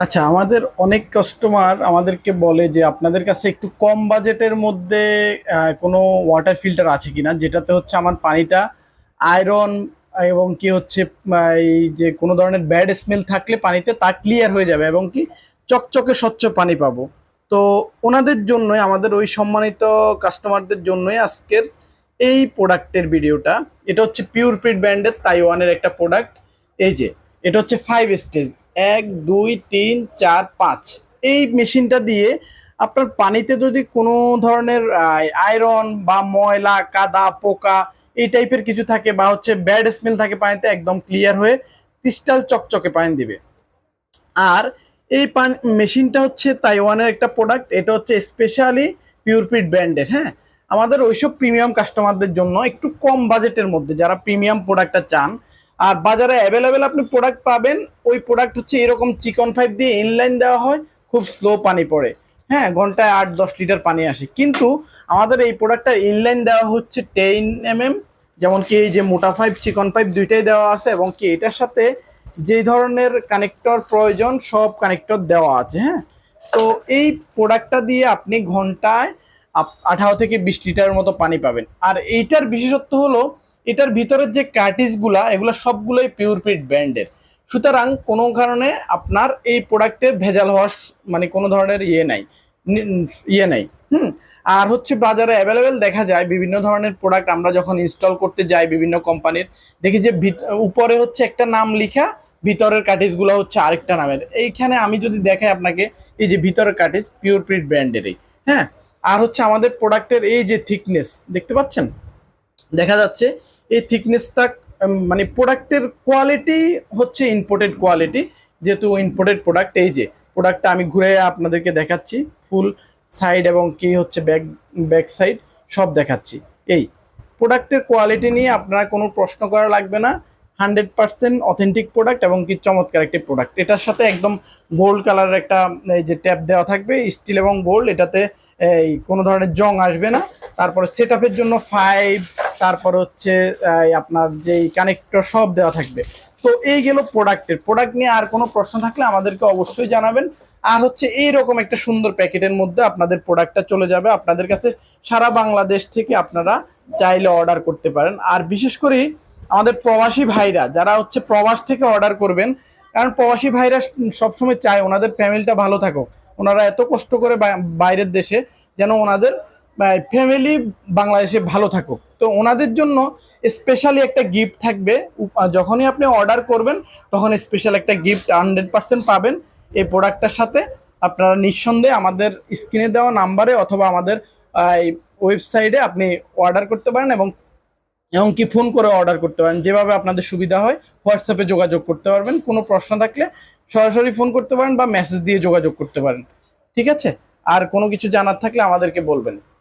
আচ্ছা আমাদের অনেক কাস্টমার আমাদেরকে বলে যে আপনাদের কাছে একটু কম বাজেটের মধ্যে কোনো ওয়াটার ফিল্টার আছে কিনা? যেটাতে হচ্ছে আমার পানিটা আয়রন এবং কি হচ্ছে এই যে কোনো ধরনের ব্যাড স্মেল থাকলে পানিতে তা ক্লিয়ার হয়ে যাবে এবং কি চকচকে স্বচ্ছ পানি পাবো। তো ওনাদের জন্যই, আমাদের ওই সম্মানিত কাস্টমারদের জন্যই আজকের এই প্রোডাক্টের ভিডিওটা। এটা হচ্ছে পিওর প্রিট ব্র্যান্ডের তাইওয়ানের একটা প্রোডাক্ট এই যে, এটা হচ্ছে ফাইভ স্টেজ এক, দুই, তিন, চার, পাঁচ। এই মেশিনটা দিয়ে আপনার পানিতে যদি কোনো ধরনের আয়রন বা ময়লা, কাদা, পোকা এই টাইপের কিছু থাকে বা হচ্ছে ব্যাড স্মেল থাকে পানিতে, একদম ক্লিয়ার হয়ে ক্রিস্টাল চকচকে পানি দিবে। আর এই পানি, মেশিনটা হচ্ছে তাইওয়ানের একটা প্রোডাক্ট এটা হচ্ছে স্পেশালি পিউরপিট ব্র্যান্ডের হ্যাঁ? আমাদের ওইসব প্রিমিয়াম কাস্টমারদের জন্য একটু কম বাজেটের মধ্যে, যারা প্রিমিয়াম প্রোডাক্টটা চান আর বাজারে অ্যাভেলেবেল আপনি প্রোডাক্ট পাবেন, ওই প্রোডাক্ট হচ্ছে এরকম চিকন ফাইভ দিয়ে ইনলাইন দেওয়া হয়, খুব স্লো পানি পড়ে। হ্যাঁ ঘন্টায় আট দশ লিটার পানি আসে। কিন্তু আমাদের এই প্রোডাক্টটা ইনলাইন দেওয়া হচ্ছে টেন এম এম যেমন কি এই যে মোটা ফাইভ চিকন ফাইভ দুইটাই দেওয়া আছে এবং কি এটার সাথে যে ধরনের কানেক্টর প্রয়োজন, সব কানেক্টর দেওয়া আছে হ্যাঁ? তো এই প্রোডাক্টটা দিয়ে আপনি ঘন্টায় আঠারো থেকে বিশ লিটারের মতো পানি পাবেন। আর এইটার বিশেষত্ব হলো এটার ভিতরের যে কার্টিসগুলা এগুলো সবগুলোই পিওর পিওরপিট ব্র্যান্ডের সুতরাং কোনো কারণে আপনার এই প্রোডাক্টের ভেজাল হওয়ার মানে কোনো ধরনের ইয়ে নাই। ইয়ে নাই। হুম? আর হচ্ছে বাজারে অ্যাভেলেবেল দেখা যায়, বিভিন্ন ধরনের প্রোডাক্ট আমরা যখন ইনস্টল করতে যাই বিভিন্ন কোম্পানির দেখি যে উপরে হচ্ছে একটা নাম লিখা, ভিতরের কার্টিসগুলো হচ্ছে আরেকটা নামের। এইখানে আমি যদি দেখাই আপনাকে, এই যে ভিতরের কার্টিস পিওরপিট ব্র্যান্ডেরই হ্যাঁ? আর হচ্ছে আমাদের প্রোডাক্টের এই যে থিকনেস দেখতে পাচ্ছেন? দেখা যাচ্ছে এই থিকনেসটা মানে প্রোডাক্টের কোয়ালিটি হচ্ছে ইম্পোর্টেড কোয়ালিটি যেহেতু ইম্পোর্টেড প্রোডাক্ট এই যে প্রোডাক্টটা আমি ঘুরে আপনাদেরকে দেখাচ্ছি ফুল সাইড এবং কি হচ্ছে ব্যাক ব্যাক সাইড সব দেখাচ্ছি। এই প্রোডাক্টের কোয়ালিটি নিয়ে আপনারা কোনো প্রশ্ন করা লাগবে না। হান্ড্রেড পার্সেন্ট অথেন্টিক প্রোডাক্ট এবং কি চমৎকার একটি প্রোডাক্ট এটার সাথে একদম গোল্ড কালারের একটা, এই যে ট্যাপ দেওয়া থাকবে স্টিল এবং গোল্ড এটাতে, এই কোনো ধরনের জং আসবে না। তারপরে সেট জন্য ফাইভ তারপর হচ্ছে আপনার যেই কানেক্টর সব দেওয়া থাকবে। তো এই গেল প্রোডাক্টের প্রোডাক্ট নিয়ে আর কোনো প্রশ্ন থাকলে আমাদেরকে অবশ্যই জানাবেন। আর হচ্ছে এইরকম একটা সুন্দর প্যাকেটের মধ্যে আপনাদের প্রোডাক্টটা চলে যাবে। আপনাদের কাছে সারা বাংলাদেশ থেকে আপনারা চাইলে অর্ডার করতে পারেন। আর বিশেষ করে আমাদের প্রবাসী ভাইরা, যারা হচ্ছে প্রবাস থেকে অর্ডার করবেন, কারণ প্রবাসী ভাইরা সবসময় চায় ওনাদের ফ্যামিলিটা ভালো থাকুক। ওনারা এত কষ্ট করে বাইরের দেশে যেন ওনাদের ফ্যামিলি বাংলাদেশে ভালো থাকুক। তো ওনাদের জন্য স্পেশালি একটা গিফট থাকবে। যখনই আপনি অর্ডার করবেন, তখন স্পেশাল একটা গিফট হান্ড্রেড পার্সেন্ট পাবেন। এই প্রোডাক্টটার সাথে আপনারা নিঃসন্দেহে আমাদের স্ক্রিনে দেওয়া নাম্বারে অথবা আমাদের ওয়েবসাইটে আপনি অর্ডার করতে পারেন এবং এমনকি ফোন করে অর্ডার করতে পারেন। যেভাবে আপনাদের সুবিধা হয় হোয়াটসঅ্যাপে যোগাযোগ করতে পারবেন। কোনো প্রশ্ন থাকলে সরাসরি ফোন করতে পারেন বা মেসেজ দিয়ে যোগাযোগ করতে পারেন। ঠিক আছে? আর কোনো কিছু জানার থাকলে আমাদেরকে বলবেন।